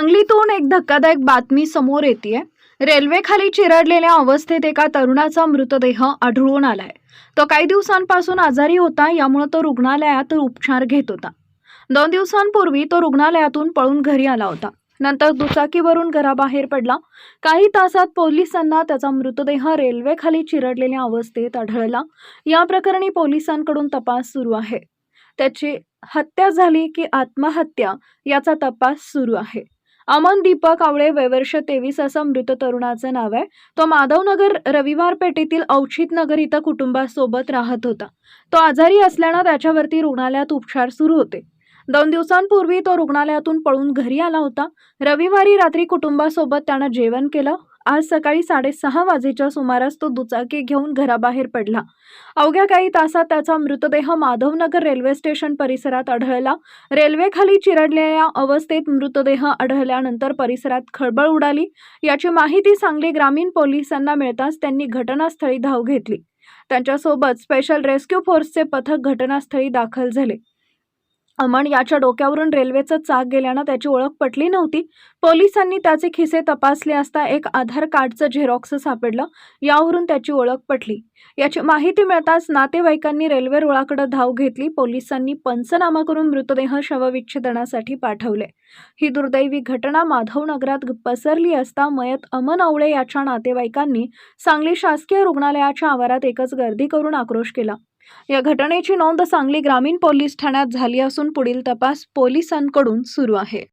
सांगलीतून एक धक्कादायक बातमी समोर येते रेल्वेखाली चिरडलेल्या अवस्थेत एका तरुणाचा मृतदेह आढळून आलाय. तो काही दिवसांपासून आजारी होता यामुळे तो रुग्णालयात उपचार घेत होता. दोन दिवसांपूर्वी तो रुग्णालयातून पळून घरी आला होता. नंतर दुचाकीवरून घराबाहेर पडला. काही तासात पोलिसांना त्याचा मृतदेह रेल्वेखाली चिरडलेल्या अवस्थेत आढळला. या प्रकरणी पोलिसांकडून तपास सुरू आहे. त्याची हत्या झाली की आत्महत्या याचा तपास सुरू आहे. अमन दीपक आवळे वयवर्ष तेवीस असं मृत तरुणाचं नाव आहे. तो माधवनगर रविवार पेठेतील औचित नगर इथं कुटुंबासोबत राहत होता. तो आजारी असल्यानं त्याच्यावरती रुग्णालयात उपचार सुरू होते. दोन दिवसांपूर्वी तो रुग्णालयातून पळून घरी आला होता. रविवारी रात्री कुटुंबासोबत त्यानं जेवण केलं. आज सकाळी साडेसहा वाजेच्या सुमारास तो दुचाकी घेऊन घराबाहेर पडला. अवघ्या काही तासात त्याचा मृतदेह माधवनगर रेल्वे स्टेशन परिसरात आढळला. रेल्वेखाली चिरडलेल्या अवस्थेत मृतदेह आढळल्यानंतर परिसरात खळबळ उडाली. याची माहिती सांगली ग्रामीण पोलिसांना मिळताच त्यांनी घटनास्थळी धाव घेतली. त्यांच्यासोबत स्पेशल रेस्क्यू फोर्सचे पथक घटनास्थळी दाखल झाले. अमन याच्या डोक्यावरून रेल्वेचं चाक गेल्यानं त्याची ओळख पटली नव्हती. पोलिसांनी त्याचे खिसे तपासले असता एक आधार कार्डचं झेरॉक्स सापडलं. यावरून त्याची ओळख पटली. याची माहिती मिळताच नातेवाईकांनी रेल्वे रुळाकडे धाव घेतली. पोलिसांनी पंचनामा करून मृतदेह शवविच्छेदनासाठी पाठवले. ही दुर्दैवी घटना माधवनगरात पसरली असता मयत अमन आवळे याच्या नातेवाईकांनी सांगली शासकीय रुग्णालयाच्या आवारात एकच गर्दी करून आक्रोश केला. या घटनेची नोंद सांगली ग्रामीण पोलीस ठाण्यात झाली असून पुढील तपास पोलिसांकडून सुरू आहे.